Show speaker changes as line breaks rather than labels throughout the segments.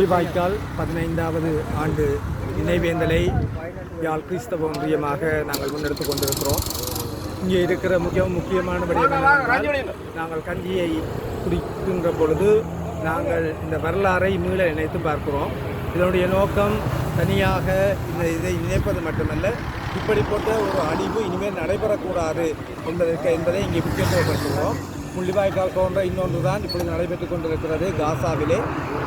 முள்ளிவாய்க்கால் பதினைந்தாவது ஆண்டு நினைவேந்தலை யாழ் கிறிஸ்தவ ஒன்றியமாக நாங்கள் முன்னெடுத்து கொண்டிருக்கிறோம். இங்கே இருக்கிற மிக முக்கியமான விடயம் நாங்கள் கஞ்சியை குடிக்கின்ற பொழுது நாங்கள் இந்த வரலாறை மீள நினைத்து பார்க்கிறோம். இதனுடைய நோக்கம் தனியாக இந்த இதை நினைப்பது மட்டுமல்ல இப்படிப்பட்ட ஒரு அழிவு இனிமேல் நடைபெறக்கூடாது என்பதற்கு என்பதை இங்கே முக்கியத்துவப்படுத்துகிறோம். முள்ளிவாய்க்கால் போன்ற இன்னொன்று தான் இப்பொழுது நடைபெற்றுக் கொண்டிருக்கிறது. காசாவிலே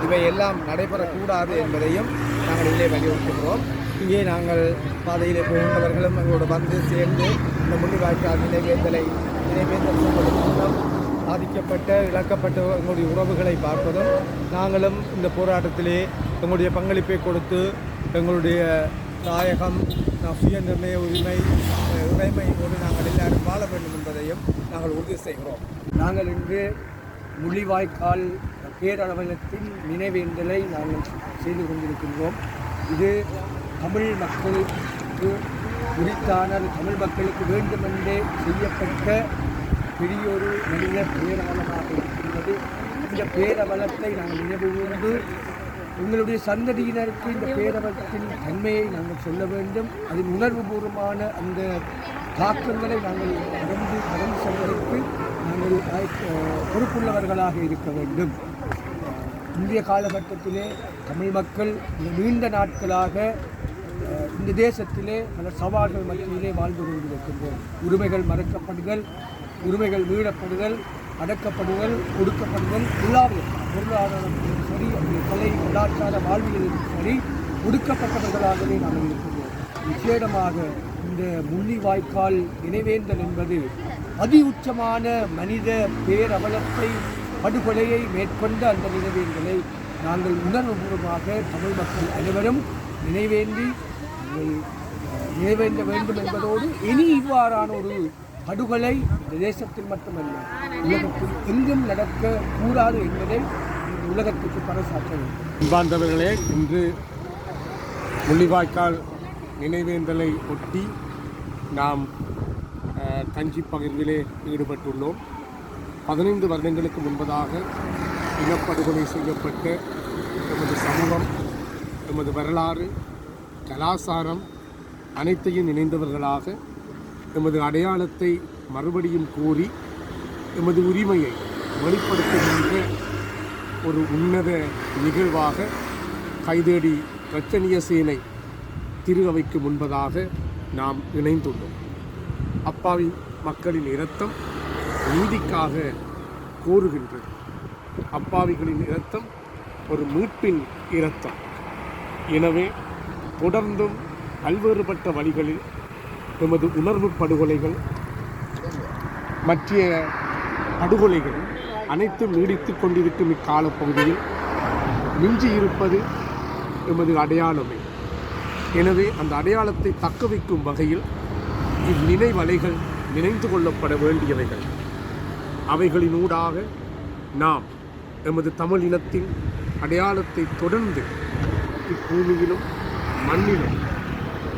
இவை எல்லாம் நடைபெறக்கூடாது என்பதையும் நாங்கள் இங்கே வலியுறுத்துகிறோம். இங்கே நாங்கள் பாதையிலே போகின்றவர்களும் எங்களோடு வந்து சேர்ந்து இந்த முள்ளிவாய்க்கால் நினைவேந்தலை நினைவேந்தல் செய்வதன் மூலம் பாதிக்கப்பட்ட இழக்கப்பட்ட எங்களுடைய உறவுகளை பார்ப்பதும் நாங்களும் இந்த போராட்டத்திலே எங்களுடைய பங்களிப்பை கொடுத்து எங்களுடைய தாயகம் சுய நிர்ணய உரிமை அஹ், நாங்கள் எல்லாரும் வாழ வேண்டும் என்பதையும் நாங்கள் உறுதி செய்கிறோம்.
நாங்கள் இன்று முள்ளிவாய்க்கால் பேரளவலத்தின் நினைவேந்தலை நாங்கள் செய்து கொண்டிருக்கின்றோம். இது தமிழ் மக்களுக்கு உரித்தான தமிழ் மக்களுக்கு வேண்டுமென்றே செய்யப்பட்ட பெரியொரு மனித பேரவலமாக இருக்கின்றது. இந்த பேரவலத்தை நாங்கள் நினைவு கூர்ந்து உங்களுடைய சந்ததியினருக்கு இந்த பேரவலத்தின் தன்மையை நாங்கள் சொல்ல வேண்டும். அதன் உணர்வுபூர்வமான அந்த தாக்கங்களை நாங்கள் செல்வதற்கு நாங்கள் பொறுப்புள்ளவர்களாக இருக்க வேண்டும். இந்திய காலகட்டத்திலே தமிழ் மக்கள் இந்த நீண்ட நாட்களாக இந்த தேசத்திலே பல சவால்கள் மத்தியிலே வாழ்ந்து கொண்டிருக்கின்றோம். உரிமைகள் மறக்கப்படுதல் உரிமைகள் மீறப்படுதல் அடக்கப்படுதல் ஒடுக்கப்படுதல் எல்லாரும் பொருளாதாரத்திலும் சரி அந்த கலை கலாச்சார வாழ்வியலிலும் சரி ஒடுக்கப்பட்டவர்களாகவே நாங்கள் இருக்கின்றோம். விசேடமாக இந்த முள்ளிவாய்க்கால் நினைவேந்தல் என்பது அதி உச்சமான மனித பேரவலத்தை படுகொலையை மேற்கொண்ட அந்த நினைவேந்தலை நாங்கள் உணர்வுபூர்வமாக தமிழ் மக்கள் அனைவரும் நினைவேந்தி நாங்கள் நினைவேந்த வேண்டும் என்பதோடு இனி இவ்வாறான ஒரு படுகொலை இந்த தேசத்தில் மட்டுமல்ல உலகத்தில் எங்கும் நடக்க கூடாது என்பதை உலகத்துக்கு பறைசாற்ற வேண்டும்.
அன்பார்ந்தவர்களே இன்று முள்ளிவாய்க்கால் நினைவேந்தலை ஒட்டி நாம் கஞ்சி பகிர்விலே ஈடுபட்டுள்ளோம். பதினைந்து வருடங்களுக்கு முன்பதாக இனப்படுகொலை செய்யப்பட்ட எமது சமூகம் எமது வரலாறு கலாசாரம் அனைத்தையும் இணைந்தவர்களாக எமது அடையாளத்தை மறுபடியும் கூறி எமது உரிமையை வெளிப்படுத்துகின்ற ஒரு உன்னத நிகழ்வாக கைதேடி ரச்சனிய சேனை திரு அவைக்கு முன்பதாக நாம் இணைந்துள்ளோம். அப்பாவி மக்களின் இரத்தம் நீதிக்காக கோருகின்றது அப்பாவிகளின் இரத்தம் ஒரு மீட்பின் இரத்தம். எனவே தொடர்ந்தும் பல்வேறுபட்ட வழிகளில் எமது உணர்வு படுகொலைகள் மற்ற படுகொலைகள் அனைத்தும் நீடித்துக் கொண்டிருக்கும் இக்காலப்பகுதியில் மிஞ்சி இருப்பது எமது அடையாளமே. எனவே அந்த அடையாளத்தை தக்க வைக்கும் வகையில் இந்நினைவலைகள் நினைந்து கொள்ளப்பட வேண்டியவைகள். அவைகளினூடாக நாம் எமது தமிழ் இனத்தின் அடையாளத்தை தொடர்ந்து இப்பூமியிலும் மண்ணிலும்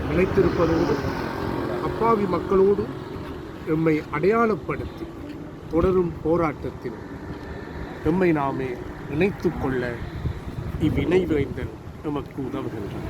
நிலைத்திருப்பதோடு அப்பாவி மக்களோடு எம்மை அடையாளப்படுத்தி தொடரும் போராட்டத்தில் எம்மை நாமே இணைத்துக் கொள்ள இவ்வினை வேந்தன் எமக்கு உதவுகின்றன